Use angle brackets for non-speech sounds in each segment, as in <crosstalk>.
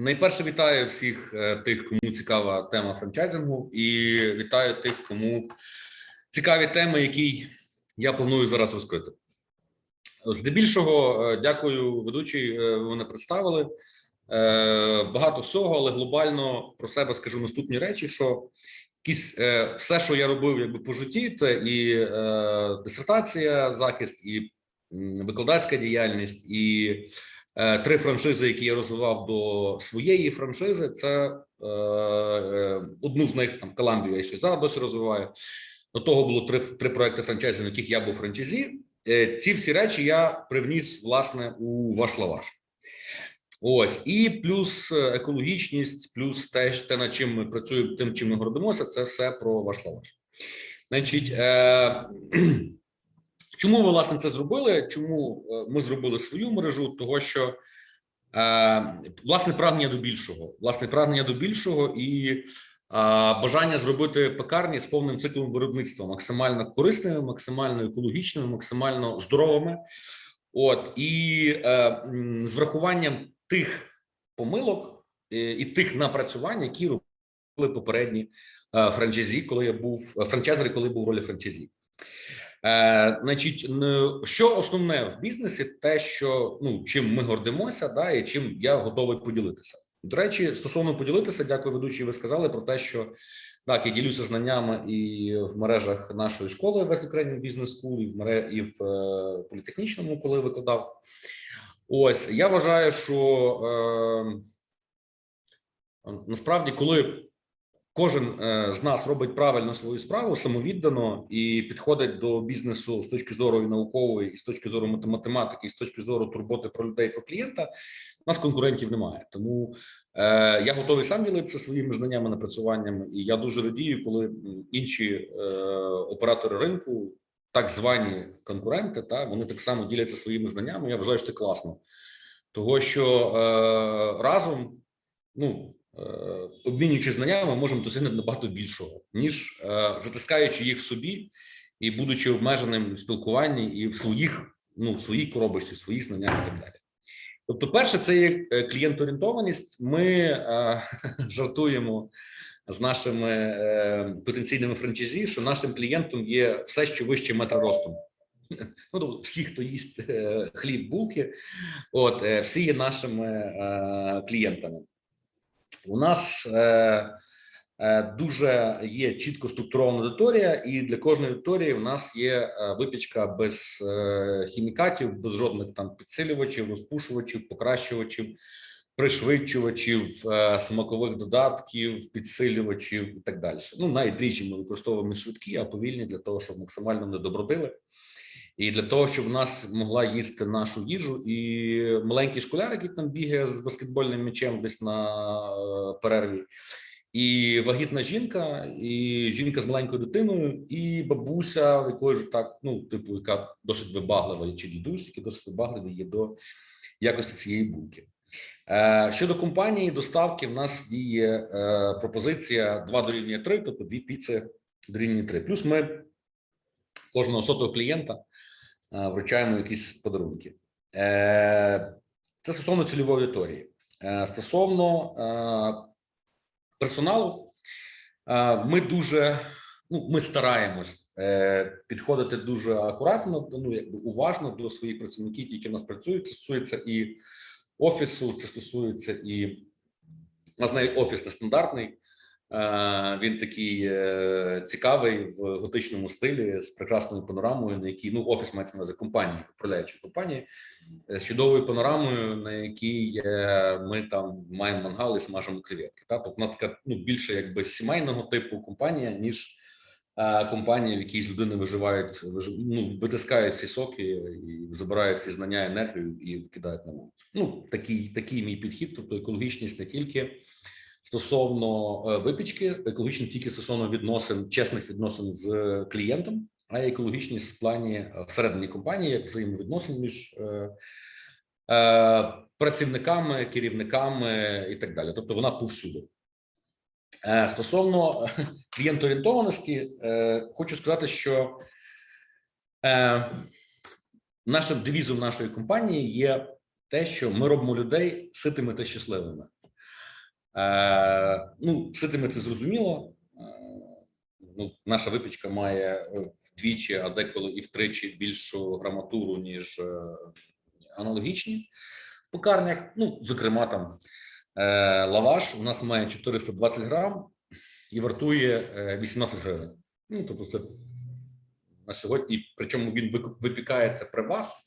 Найперше вітаю всіх е, тих, кому цікава тема франчайзингу, і вітаю тих, кому цікаві теми, які я планую зараз розкрити. Здебільшого, е, дякую ведучій, е, мене представили. Багато всього, але глобально про себе скажу наступні речі: що якісь все, що я робив якби по житті, це і дисертація, захист, і викладацька діяльність, і Три франшизи, які я розвивав до своєї франшизи, це е, е, одну з них там Коламбію я ще зараз досі розвиваю. До того було три три проекти франчайзів, на яких я був франчайзі. Е, ці всі речі я привніс власне у ваш лаваш. Ось і плюс е, екологічність, плюс те, те, над чим ми працюємо, тим, чим ми гордимося, це все про ваш лаваш. Значить, е, Чому ви власне це зробили? Чому е, ми зробили свою мережу? Того що е, власне прагнення до більшого, власне прагнення до більшого і е, бажання зробити пекарні з повним циклом виробництва, максимально корисними, максимально екологічними, максимально здоровими. От і з врахуванням тих помилок і тих напрацювань, які робили попередні франчайзі, коли я був франчайзери, коли був в ролі франчайзі. Е, Значить, що основне в бізнесі, те, що ну чим ми гордимося, да, і чим я готовий поділитися. До речі, стосовно поділитися, дякую ведучі. Ви сказали про те, що так я ділюся знаннями і в мережах нашої школи West Ukrainian Business School, і в мере і в е, політехнічному, коли викладав. Ось я вважаю, що е, насправді, коли кожен е, з нас робить правильно свою справу самовіддано і підходить до бізнесу з точки зору і наукової, і з точки зору математики, і з точки зору турботи про людей, про клієнта, у нас конкурентів немає. Тому е, я готовий сам ділитися своїми знаннями, напрацюваннями, і я дуже радію, коли інші е, оператори ринку, так звані конкуренти, та вони так само діляться своїми знаннями. Я вважаю, що це класно, того що е, разом, ну обмінюючи знаннями, ми можемо досягнути набагато більшого, ніж е, затискаючи їх в собі і будучи обмеженим в спілкуванні і в своїх, ну в своїй коробочці, в своїх знаннях і так далі. Тобто, перше, це є е, клієнтоорієнтованість. Ми е, <laughs> жартуємо з нашими е, потенційними франчайзі, що нашим клієнтом є все, що вище метра ростом. <laughs> Ну, тобто всі, хто їсть е, хліб, булки, от е, всі є нашими е, клієнтами. У нас е, е, дуже є чітко структурована аудиторія, і для кожної аудиторії у нас є е, випічка без е, хімікатів, без жодних там підсилювачів, розпушувачів, покращувачів, пришвидшувачів, е, смакових додатків, підсилювачів і так далі. Ну, навіть ми використовуємо швидкі, а повільні для того, щоб максимально не добродили. І для того, щоб в нас могла їсти нашу їжу, і маленький школяр, який там бігає з баскетбольним м'ячем десь на е, перерві, і вагітна жінка, і жінка з маленькою дитиною, і бабуся, в якої ж так, ну, типу, яка досить вибаглива, чи дідусь, який досить вибагливий є до якості цієї булки. Е, Щодо компанії доставки, в нас діє е, пропозиція 2 дорівнює 3, тобто дві піци дорівнює 3. Плюс ми кожного сотого клієнта вручаємо якісь подарунки. Е, Це стосовно цільової аудиторії. Е, Стосовно е, персоналу, е, ми дуже ну, ми стараємось е, підходити дуже акуратно, ну якби уважно до своїх працівників, які в нас працюють. Це стосується і офісу, це стосується і у нас навіть офіс нестандартний. Е, Він такий е, цікавий в готичному стилі з прекрасною панорамою, на якій ну офіс мається на компанії, управляючої компанії е, з чудовою панорамою, на якій ми там маємо мангал і смажимо креветки. Та тобто у нас така ну більше якби сімейного типу компанія, ніж компанія, в якій з людини виживають, виж- ну, витискають всі соки і забирають всі знання, енергію і викидають на вулицю. Ну такий, такий мій підхід, тобто екологічність не тільки стосовно е, випічки, екологічно тільки стосовно відносин, чесних відносин з клієнтом, а й екологічність в плані е, всередині компанії, як взаємовідносин між е, е, працівниками, керівниками і так далі. Тобто вона повсюди. Е, Стосовно клієнтоорієнтованості, е, хочу сказати, що е, нашим девізом нашої компанії є те, що ми робимо людей ситими та щасливими. Е, ну, ситими це зрозуміло. Е, ну, наша випічка має е, вдвічі, а деколи і втричі більшу граматуру, ніж аналогічні в пекарнях. Ну, зокрема, там лаваш у нас має 420 грам і вартує е, 18 гривень. Ну, тобто, це на сьогодні, причому він випікається при вас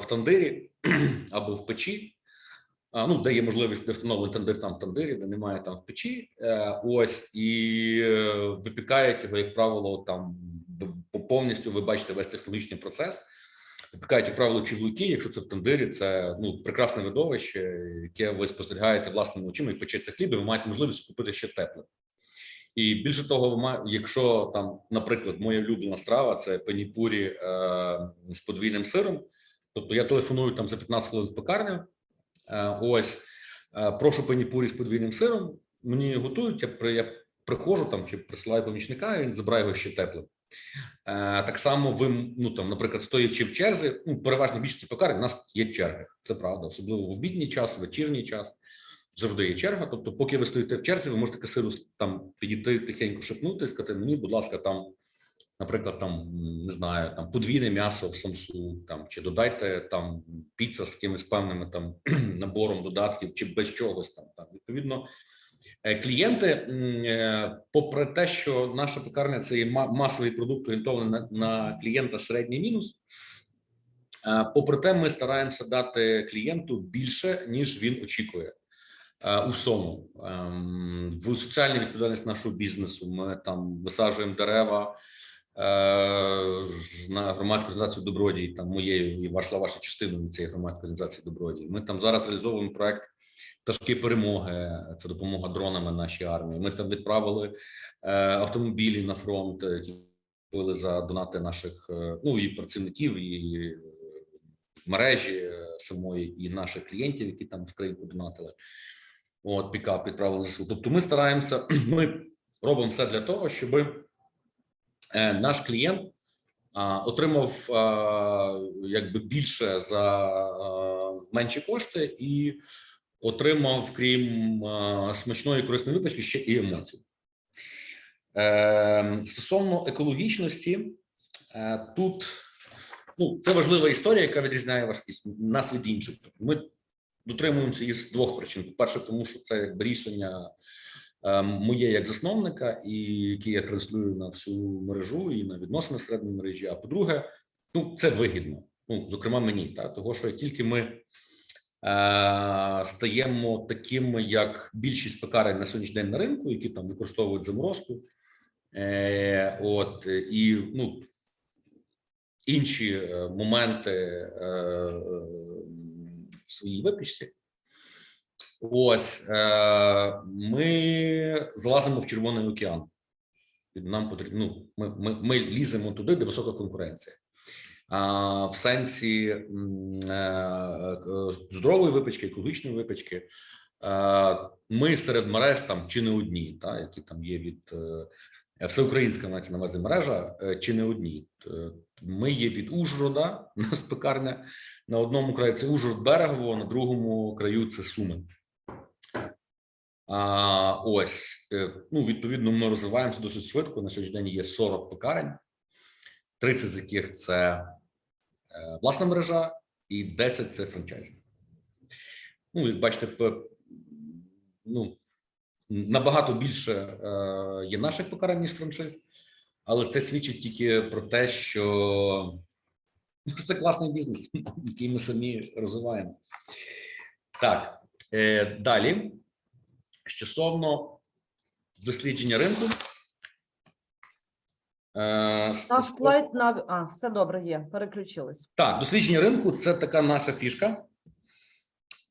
в тандирі <clears throat> або в печі. Ну, де є можливість, де встановлений тандир, там тандирі, де немає там в печі. Е, ось і е, випікають його, як правило, там повністю ви бачите весь технологічний процес. Випікають, як правило, чоловіки, якщо це в тандирі, це ну прекрасне видовище, яке ви спостерігаєте власними очима і печеться хліб, і ви маєте можливість купити ще тепле. І більше того, якщо там, наприклад, моя улюблена страва це пеніпурі е, з подвійним сиром. Тобто я телефоную там за 15 хвилин в пекарню. Е, ось е, прошу пеніпурі з подвійним сиром. Мені готують. Я при я приходжу там чи присилаю помічника, він забирає його ще теплим. Е, так само ви ну там, наприклад, стоячи в черзі, ну переважно більшості пекарень, у нас є черги. Це правда, особливо в обідній час, вечірній час. Завжди є черга. Тобто, поки ви стоїте в черзі, ви можете касиру там підійти тихенько шепнути сказати мені, будь ласка, там, наприклад, там не знаю, там подвійне м'ясо в самсу, там чи додайте там піца з якимись певними там <clears throat> набором додатків, чи без чогось там. там. Відповідно, е, клієнти, е, попри те, що наша пекарня це є масовий продукт, орієнтований на, на клієнта середній мінус. е, Попри те, ми стараємося дати клієнту більше, ніж він очікує. У всьому Ем, в соціальній відповідальність нашого бізнесу. Ми там висаджуємо дерева на громадську організацію добродій. Там моєю і ваша ваша частиною цієї громадської організації добродій. Ми там зараз реалізовуємо проект пташки перемоги. Це допомога дронами нашій армії. Ми там відправили е, автомобілі на фронт, е, які були за донати наших е, ну і працівників, і е, мережі е, самої, і наших клієнтів, які там в країну донатили. От пікап відправили ЗСУ. Тобто, ми стараємося, <clears throat> ми робимо все для того, щоб е, наш клієнт отримав якби більше за менші кошти і отримав, крім смачної корисної випічки, ще і емоції. Е, стосовно екологічності, е, тут ну, це важлива історія, яка відрізняє вас нас від інших. Ми дотримуємося із двох причин: по-перше, тому що це рішення е, моє як засновника, і яке я транслюю на всю мережу і на відносини середньої мережі. А по-друге, ну це вигідно. Ну, зокрема, мені та того, що тільки ми е, стаємо такими, як більшість пекарень на сьогоднішній день на ринку, які там використовують заморозку, е, от і ну інші е, моменти е, е, в своїй випічці. Ось е, ми залазимо в Червоний океан. Нам потрібно. Ну, ми, ми, ми ліземо туди, де висока конкуренція. А в сенсі е, здорової випічки, екологічної випічки. Е, Ми серед мереж там чи не одні, та, які там є від е, всеукраїнська мається на увазі мережа, е, чи не одні. Ми є від Ужгорода, у нас пекарня на одному краї це Ужгород Берегово, на другому краю це Суми. А, ось, е, ну, відповідно, ми розвиваємося досить швидко. На сьогоднішній день є 40 пекарень, 30 з яких це е, власна мережа, і 10 це франчайзинг. Ну, як бачите, ну, набагато більше е, є наших покарань, ніж франшиз, але це свідчить тільки про те, що ну, це класний бізнес, <laughs> який ми самі розвиваємо. Так, далі. Стосовно дослідження ринку. Е, слайд на а, все добре є. Переключились. так, дослідження ринку це така наша фішка.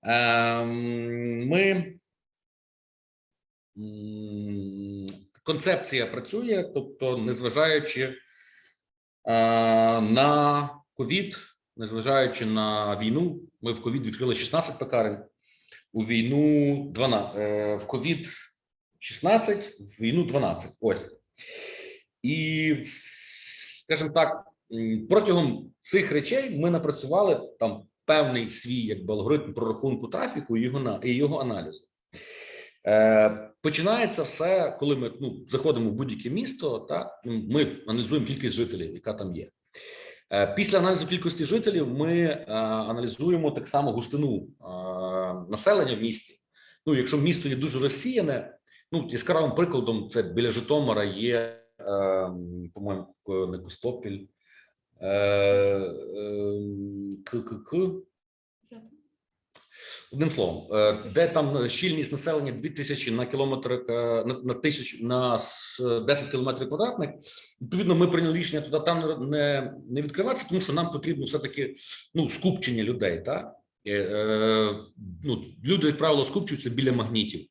Ем, Ми концепція працює, тобто, незважаючи е, на ковід, незважаючи на війну, ми в ковід відкрили 16 пекарень, у війну 12, е, в ковід 16, в війну 12. Ось. І, скажімо так, протягом цих речей ми напрацювали там певний свій якби алгоритм прорахунку трафіку і його і його аналізу. Е, починається все, коли ми ну, заходимо в будь-яке місто, та ну, ми аналізуємо кількість жителів, яка там є. Е, після аналізу кількості жителів ми аналізуємо так само густину населення в місті. Ну, якщо місто є дуже розсіяне, ну яскравим прикладом це біля Житомира є, е, по-моєму, Ко- не Костопіль, е, е, ККК. Одним словом, е, де там щільність населення 2000 на кілометр е, на, на тисяч на с- 10 кілометрів квадратних. Відповідно, ми прийняли рішення туди там не, не відкриватися, тому що нам потрібно все таки ну скупчення людей. Та е, е, ну люди, як правило, скупчуються біля магнітів.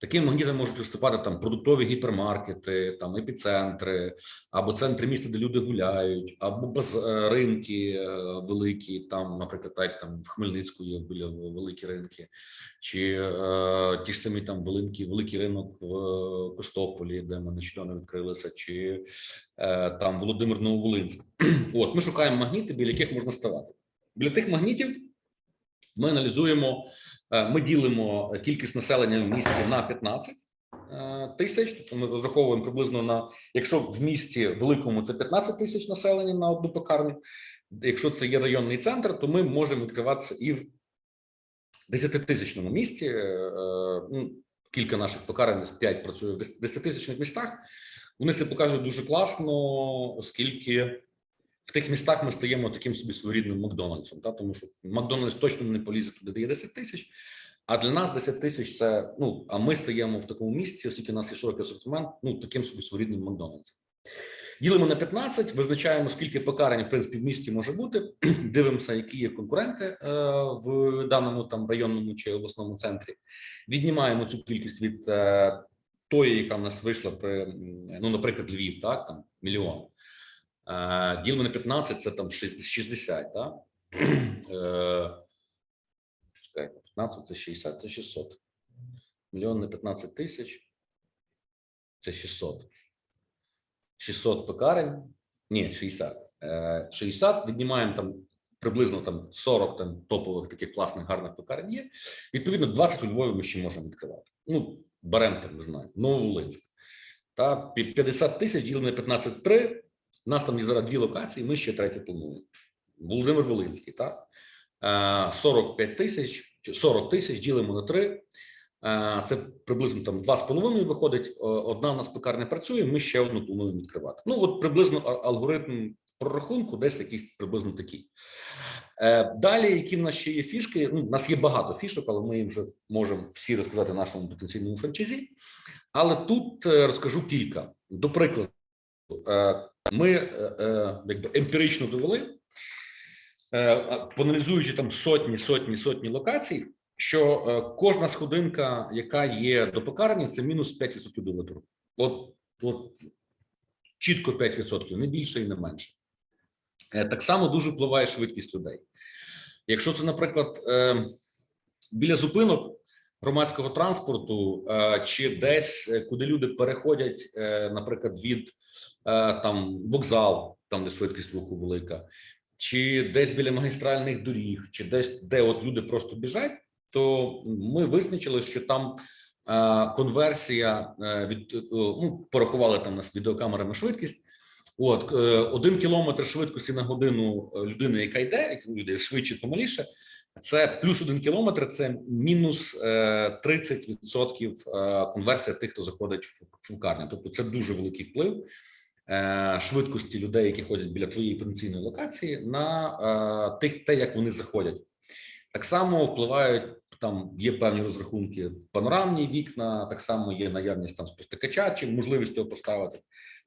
Таким магнітом можуть виступати там продуктові гіпермаркети, там епіцентри, або центри міста, де люди гуляють, або баз, е, ринки е, великі, там, наприклад, так там в Хмельницьку є біля великі ринки, чи е, ті ж самі там великий, великий ринок в Костополі, де ми нещодавно відкрилися, чи е, там Володимир Нововолинськ. <clears throat> От ми шукаємо магніти, біля яких можна ставати. Біля тих магнітів ми аналізуємо. Е, Ми ділимо кількість населення в місті на 15 е, тисяч. Тобто ми розраховуємо приблизно на якщо в місті великому це 15 тисяч населення на одну пекарню. Якщо це є районний центр, то ми можемо відкриватися і в 10-тисячному місті. Е, ну, Кілька наших пекарень, 5 працює в 10-тисячних містах. Вони це показують дуже класно, оскільки в тих містах ми стаємо таким собі своєрідним Макдональдсом, та тому що Макдональдс точно не полізе туди, де є 10 тисяч. А для нас 10 тисяч це ну а ми стаємо в такому місці, оскільки у нас є широкий асортимент, ну таким собі своєрідним Макдональдсом. Ділимо на 15, визначаємо, скільки пекарень, в принципі, в місті може бути. <clears throat> Дивимося, які є конкуренти е, в даному там районному чи обласному центрі. Віднімаємо цю кількість від е, тої, яка в нас вийшла при ну, наприклад, Львів, так там мільйон. Е, Ділимо на 15, це там 60, 60 так? Е, 15 це 60, це 600. Мільйон на 15 тисяч. Це 600. 600 пекарень. Ні, 60. Е, 60 віднімаємо там приблизно там 40 там топових таких класних гарних пекарень є. Відповідно, 20 у Львові ми ще можемо відкривати. Ну, беремо там, не знаю, Нововолинськ. Та пі- 50 тисяч ділимо на 15 3. У нас там є зараз дві локації, ми ще третю плануємо. Володимир Волинський, так? Е, 45 тисяч, 40 тисяч ділимо на 3. Е, Це приблизно там 2,5 виходить. Одна в нас пекарня працює, ми ще одну плануємо відкривати. Ну, от приблизно алгоритм прорахунку десь якийсь приблизно такий. Е, Далі, які в нас ще є фішки? Ну, у нас є багато фішок, але ми їм вже можемо всі розказати нашому потенційному франчайзі. Але тут е, розкажу кілька. До прикладу, е, ми е, е, якби емпірично довели, е, поаналізуючи там сотні, сотні, сотні локацій, що кожна сходинка, яка є до пекарні, це мінус 5% до витору. От, от чітко 5%, не більше і не менше. Так само дуже впливає швидкість людей. Якщо це, наприклад, біля зупинок громадського транспорту чи десь, куди люди переходять, наприклад, від там вокзал, там де швидкість руху велика, чи десь біля магістральних доріг, чи десь де от люди просто біжать, то ми визначили, що там е, конверсія е, від е, ну, порахували там нас відеокамерами швидкість. От е, один кілометр швидкості на годину е, людини, яка йде, яка йде швидше, то маліше. Це плюс один кілометр, це мінус е, 30% е, конверсія тих, хто заходить в в. Тобто це дуже великий вплив е, швидкості людей, які ходять біля твоєї потенційної локації, на е, тих, те, як вони заходять. Так само впливають там, є певні розрахунки, панорамні вікна, так само є наявність там спостерігача, чи можливість цього поставити.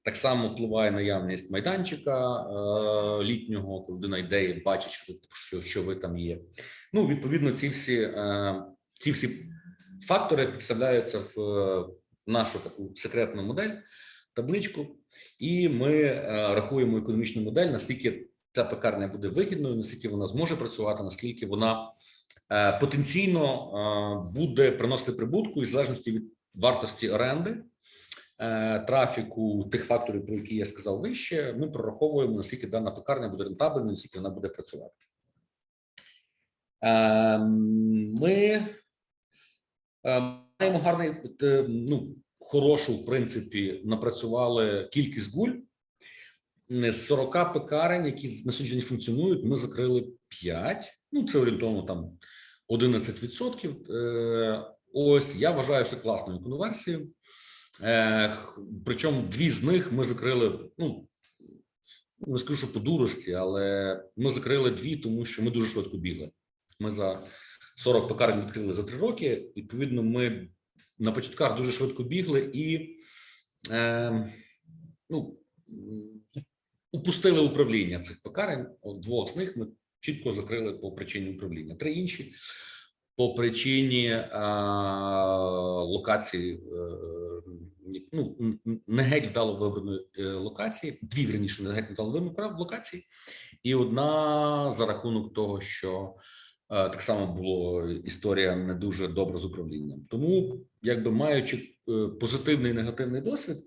Так само впливає наявність майданчика е, літнього, коли людина йде і бачить, що, що, що ви там є. Ну, відповідно, ці всі, е, ці всі фактори підставляються в е, нашу таку секретну модель, табличку, і ми е, рахуємо економічну модель, наскільки ця пекарня буде вигідною, наскільки вона зможе працювати, наскільки вона е, потенційно е, буде приносити прибутку і залежності від вартості оренди. Е, Трафіку тих факторів, про які я сказав вище, ми прораховуємо наскільки дана пекарня буде рентабельною, наскільки вона буде працювати. Ем, Ми ем, Маємо гарний, е, ну, хорошу, в принципі, напрацювали кількість гуль. З 40 пекарень, які на сьогодні функціонують, ми закрили 5. Ну, це орієнтовно там 11%. Е, Ось я вважаю це класною конверсією. Е, Причому дві з них ми закрили. Ну не скажу, що по дурості, але ми закрили дві, тому що ми дуже швидко бігли. Ми за 40 пекарень відкрили за три роки. Відповідно, ми на початках дуже швидко бігли і е, ну, упустили управління цих пекарень. От двох з них ми чітко закрили по причині управління. Три інші по причині е, локації, е, ну, не геть вдало вибраної е, локації, дві верніше не геть вдало вибраної локації, і одна за рахунок того, що е, так само було історія не дуже добра з управлінням. Тому, якби маючи е, позитивний і негативний досвід,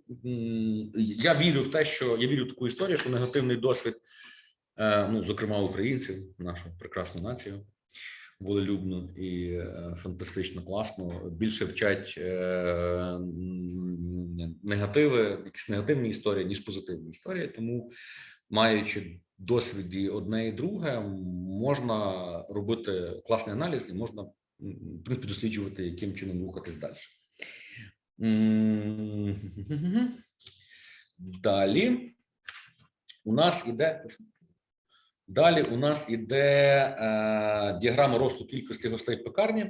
я вірю в те, що я вірю в таку історію, що негативний досвід, ну зокрема українців, нашу прекрасну націю, волелюбно і е, фантастично класно. Більше вчать е, негативи, якісь негативні історії, ніж позитивні історії. Тому, маючи досвід і одне і друге, можна робити класний аналіз і можна в принципі досліджувати, яким чином рухатись далі. <laughs> Далі у нас іде Далі у нас іде е, діаграма росту кількості гостей пекарні.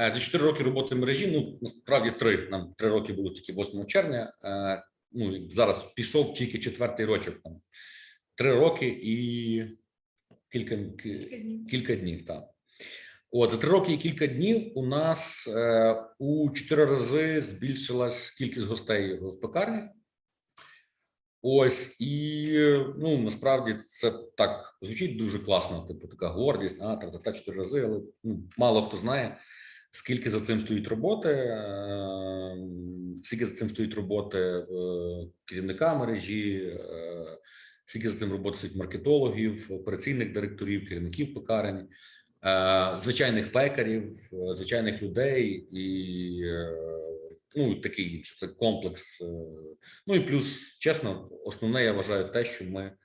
Е, за 4 роки роботи мережі, ну насправді 3, нам 3 роки було тільки 8 червня. Е, ну зараз пішов тільки четвертий рочок. Там 3 роки і кілька, кілька днів. Так. От за 3 роки і кілька днів у нас е, у 4 рази збільшилась кількість гостей в пекарні. Ось і ну насправді це так звучить дуже класно. Типу, така гордість, а та та чотири рази. Але ну, мало хто знає, скільки за цим стоїть роботи, е, скільки за цим стоїть роботи керівника мережі, е, скільки за цим роботи стоїть маркетологів, операційних директорів, керівників пекарень, е, звичайних пекарів, е, звичайних людей і. Ну, і таке інше. Це комплекс. е, Ну і плюс, чесно, основне я вважаю те, що ми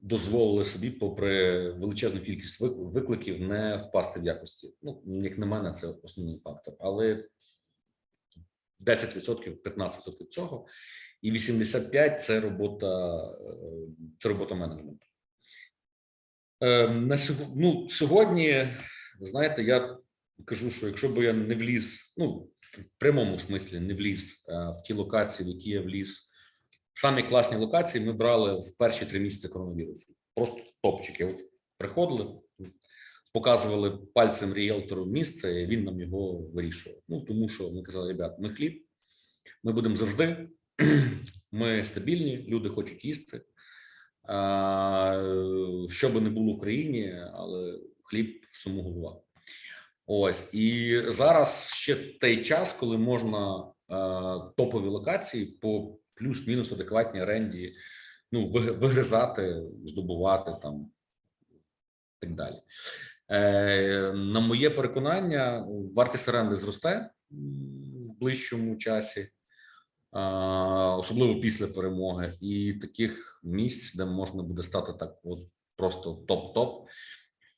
дозволили собі, попри величезну кількість викликів, не впасти в якості. Ну, як на мене, це основний фактор. Але 10%, 15% цього, і 85% це робота, е, це робота менеджменту. Е, На ну, сьогодні, знаєте, я кажу, що якщо б я не вліз, ну в прямому смислі не вліз е, в ті локації, в які я вліз. Самі класні локації ми брали в перші три місяці коронавірусу. Просто топчики. Приходили, показували пальцем ріелтору місце, і він нам його вирішував. Ну тому що ми казали, ребят, ми хліб, ми будемо завжди. <clears throat> Ми стабільні, люди хочуть їсти. Що би не було в країні, але хліб всьому голова. Ось і зараз ще той час, коли можна е, топові локації по плюс-мінус адекватній оренді, ну вигризати, здобувати там так далі. Е, на моє переконання, вартість оренди зросте в ближчому часі, а, особливо після перемоги, і таких місць, де можна буде стати так, от просто топ-топ.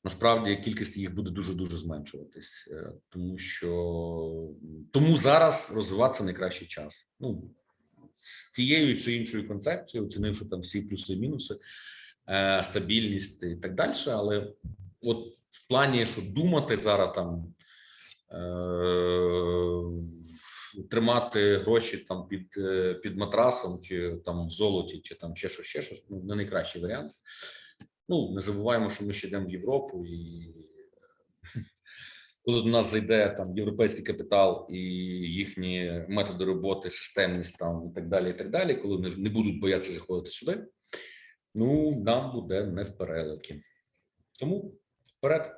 Насправді кількість їх буде дуже дуже зменшуватись, е, тому що тому зараз розвиватися найкращий час. Ну з тією чи іншою концепцією, оцінивши там всі плюси і мінуси, е, стабільність і так далі. Але от в плані, що думати зараз там е, тримати гроші там під, під матрасом, чи там в золоті, чи там ще щось, ще щось, ну не найкращий варіант. Ну, не забуваємо, що ми ще йдемо в Європу, і <laughs> коли до нас зайде там європейський капітал і їхні методи роботи, системність там і так далі, і так далі, коли вони не будуть боятися заходити сюди, ну нам буде не в переливки. Тому вперед.